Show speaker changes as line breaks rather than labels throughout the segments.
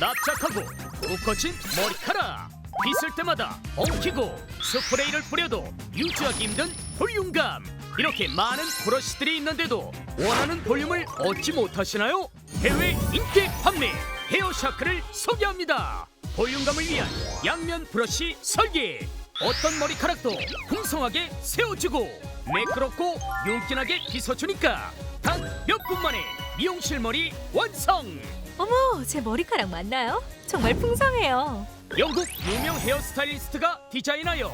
납작하고 푹 꺼진 머리카락. 빗을 때마다 엉키고 스프레이를 뿌려도 유지하기 힘든 볼륨감. 이렇게 많은 브러쉬들이 있는데도 원하는 볼륨을 얻지 못하시나요? 해외 인기 판매 헤어 샤크를 소개합니다. 볼륨감을 위한 양면 브러쉬 설계. 어떤 머리카락도 풍성하게 세워주고 매끄럽고 윤기나게 빗어주니까 단 몇 분 만에 미용실 머리 완성
어머, 제 머리카락 맞나요? 정말 풍성해요.
영국 유명 헤어스타일리스트가 디자인하여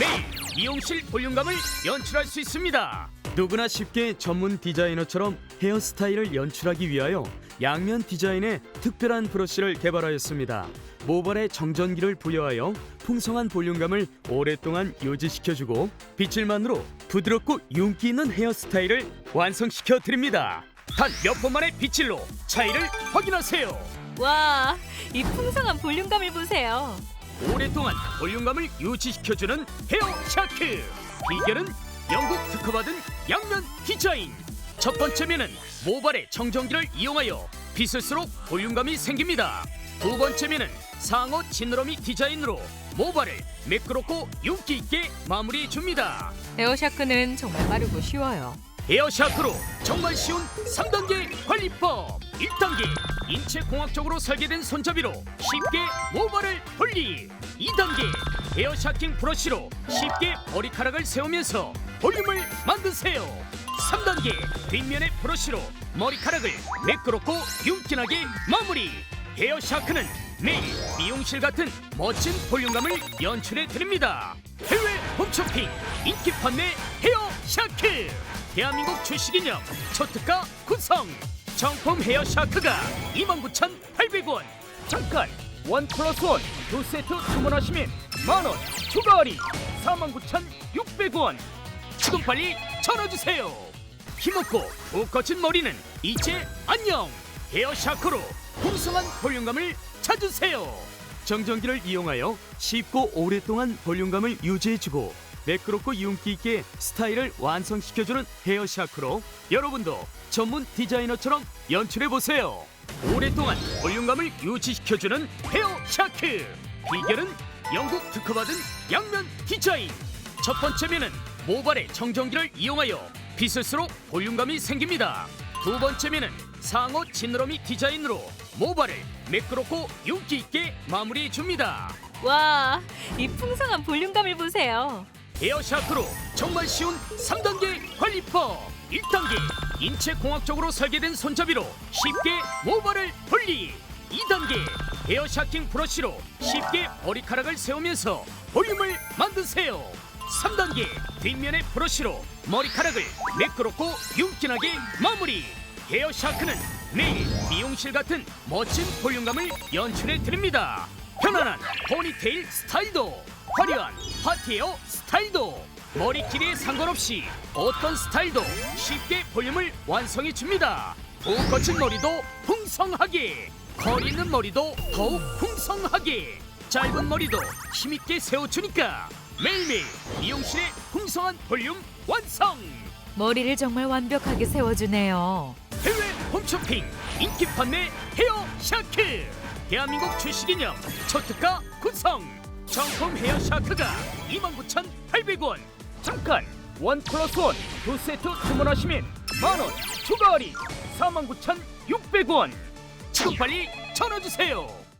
매일 미용실 볼륨감을 연출할 수 있습니다.
누구나 쉽게 전문 디자이너처럼 헤어스타일을 연출하기 위하여 양면 디자인의 특별한 브러쉬를 개발하였습니다. 모발에 정전기를 부여하여 풍성한 볼륨감을 오랫동안 유지시켜주고 빗질만으로 부드럽고 윤기 있는 헤어스타일을 완성시켜 드립니다.
단 몇 분 만에 빗질로 차이를 확인하세요.
와, 이 풍성한 볼륨감을 보세요.
오랫동안 볼륨감을 유지시켜주는 헤어 샤크. 비결은 영국 특허받은 양면 디자인. 첫 번째 면은 모발의 정전기를 이용하여 빗을수록 볼륨감이 생깁니다. 두 번째 면은 상어 지느러미 디자인으로 모발을 매끄럽고 윤기 있게 마무리해 줍니다.
에어샤크는 정말 빠르고 쉬워요.
에어샤크로 정말 쉬운 3단계 관리법. 1단계 인체 공학적으로 설계된 손잡이로 쉽게 모발을 분리. 2단계 에어샤킹 브러쉬로 쉽게 머리카락을 세우면서 볼륨을 만드세요. 3단계 뒷면의 브러쉬로 머리카락을 매끄럽고 윤기나게 마무리. 헤어샤크는 매일 미용실 같은 멋진 볼륨감을 연출해 드립니다. 해외 홈쇼핑 인기 판매 헤어샤크 대한민국 출시기념 초특가 구성. 정품 헤어 샤크가 29,800원. 잠깐 원 플러스 원 두 세트 주문하시면 만원 추가 할인 49,600원. 지금 빨리 전화주세요. 힘없고 푹 거친 머리는 이제 안녕. 헤어 샤크로 풍성한 볼륨감을 찾으세요.
정전기를 이용하여 쉽고 오랫동안 볼륨감을 유지해주고 매끄럽고 윤기 있게 스타일을 완성시켜주는 헤어 샤크로 여러분도 전문 디자이너처럼 연출해 보세요.
오랫동안 볼륨감을 유지시켜주는 헤어 샤크 비결은 영국 특허받은 양면 디자인 첫 번째 면은 모발의 정전기를 이용하여 빗을수록 볼륨감이 생깁니다 두 번째 면은 상어 지느러미 디자인으로 모발을 매끄럽고 윤기 있게 마무리해 줍니다
와, 이 풍성한 볼륨감을 보세요.
에어샤크로 정말 쉬운 3단계 관리법. 1단계 인체 공학적으로 설계된 손잡이로 쉽게 모발을 분리. 2단계 에어샤킹 브러쉬로 쉽게 머리카락을 세우면서 볼륨을 만드세요. 3단계 뒷면의 브러쉬로 머리카락을 매끄럽고 윤기나게 마무리. 에어샤크는 매일 미용실 같은 멋진 볼륨감을 연출해 드립니다. 편안한 포니테일 스타일도 화려한 파티에어 스타일도 머리 길이에 상관없이 어떤 스타일도 쉽게 볼륨을 완성해 줍니다. 푹 거친 머리도 풍성하게, 컬 있는 머리도 더욱 풍성하게, 짧은 머리도 힘있게 세워주니까 매일매일 미용실의 풍성한 볼륨 완성!
머리를 정말 완벽하게 세워주네요.
해외 홈쇼핑 인기 판매 헤어 샤크 대한민국 출시 기념 초특가 구성 정품 헤어 샤크가 29,800원. 잠깐 원 플러스 원두 세트 주문하시면 만원 추가 할인 49,600원. 지금 빨리 전화주세요